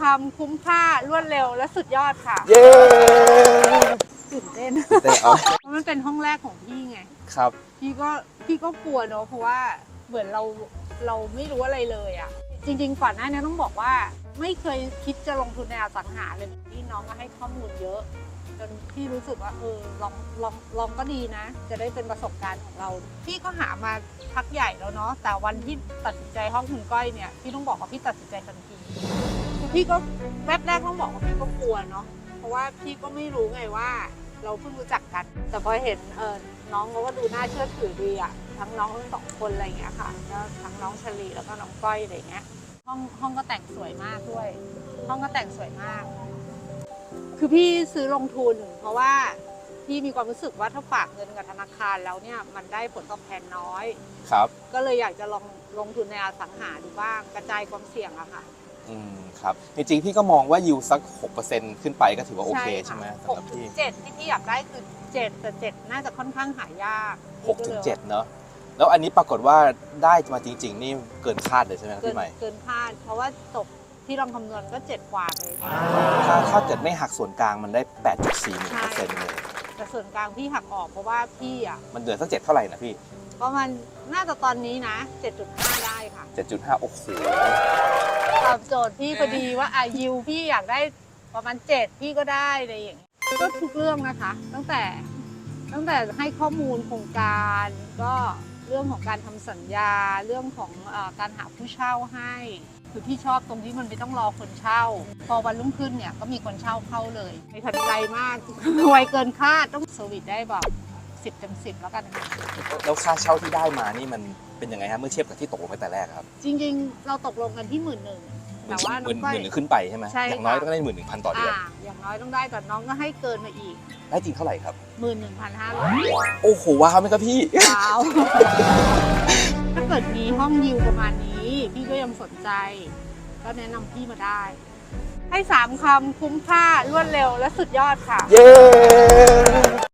คำคุ้มค่ารวดเร็วและสุดยอดค่ะเย้ตื่นเต้นเต้นเอาเพราะมันเป็นห้องแรกของพี่ไง ครับ พี่ก็พี่ก็กลัวเนอะเพราะว่าเหมือนเราเราไม่รู้อะไรเลยอะ่ะ จริง ๆ ก่อนหน้านี้ต้องบอกว่า ไม่เคยคิดจะลงทุนในอสังหาเลยพี่น้องก็ให้ข้อมูลเยอะ จนพี่รู้สึกว่าเออลองลองลองก็ดีนะ จะได้เป็นประสบการณ์ของเรา พี่ก็หามาพักใหญ่แล้วเนาะแต่วันที่ตัดสินใจห้องคุณก้อยเนี่ยพี่ต้องบอกว่าพี่ตัดสินใจทันทีคือ พี่ก็แวบแรกต้องบอกว่าพี่ก็กลัวเนาะเพราะว่าพี่ก็ไม่รู้ไงว่า เราเพิ่งรู้จักกัน แต่พอเห็นเออน้องเขาก็ดูน่าเชื่อถือดีอะทั้งน้องทั้งสองคนอะไรอย่างเงี้ยค่ะแล้วทั้งน้องชลีแล้วก็น้องก้อยอะไรอย่างเงี้ยห้องห้องก็แต่งสวยมากด้วย ห้องก็แต่งสวยมาก คือพี่ซื้อลงทุน เพราะว่าพี่มีความรู้สึกว่าถ้าฝากเงินกับธนาคารแล้วเนี่ยมันได้ผลตอบแทนน้อย ครับ ก็เลยอยากจะลองลงทุนในอสังหาดูบ้างกระจายความเสี่ยงอะค่ะ อืมครับจริงๆพี่ก็มองว่ายิวสัก 6%ขึ้นไปก็ถือว่าโอเคใช่ไหมหสำหกรับถึงพี่ เจ็ดที่พี่อยากได้คือเจ็ดแต่เจ็ดน่าจะค่อนข้างหายาก6ถึง7เนอะแล้วอันนี้ปรากฏว่าได้มาจริง ๆ นี่เกินคาดเลยใช่ไหมครับเกินพี่ใหม่ เกินคาดเพราะว่าตกที่ลองคำนวณก็เจ็ดกว่าเลย ถ้าถ้าเกิดไม่หักส่วนกลางมันได้ 8.41%เลย แต่ส่วนกลางพี่หักออกเพราะว่าพี่อะมันเหลือสักเจ็ดเท่าไหร่นะพี่ประมาณน่าจะตอนนี้นะ 7.5 ได้ค่ะ 7.5 โอ้โหต อบโจทย์พี่พอดีว่าอายิวพี่อยากได้ประมาณ7พี่ก็ได้อะไรอย่างเงี้ยก็ทุกเรื่องนะคะ ตั้งแต่ตั้งแต่ให้ข้อมูลโครงการก็เรื่องของการทำสัญญาเรื่องของเออการหาผู้เช่าให้คือพี่ชอบตรงที่มันไม่ต้องรอคนเช่า พอวันรุ่งขึ้นเนี่ยก็มีคนเช่าเข้าเลยไม่ทันใจมากไวเกินคาดต้องเซอร์วิสได้แบบสิบเต็มสิบแล้วกันค่ะแล้วค่าเช่าที่ได้มานี่มันเป็นยังไงครับเมื่อเทียบกับที่ตกลงไปแต่แรกครับ จริง ๆ เราตกลงกันที่หมื่นหนึ่ง แต่ว่าหน้มื่อนงก้อยหมื่นหนึ่งขึ้นไปใช่ไหมใช่อย่างน้อยค่ะ ต้องได้หมื่นหนึ่งพันต่อเดือนอ่าอย่างน้อยต้องได้แต่น้องก็ให้เกินมาอีกได้จริงเท่าไหร่ครับ หมื่นหนึ่งพันห้าร้อยโอ้โหว้าวไหมครับพี่ ว้าวถ้าเกิดมีห้องยิวประมาณนี้ พี่ก็ยังสนใจ ก็แนะนำพี่มาได้ ให้สามคำคุ้มค่ารวดเร็วและสุดยอดค่ะ เย้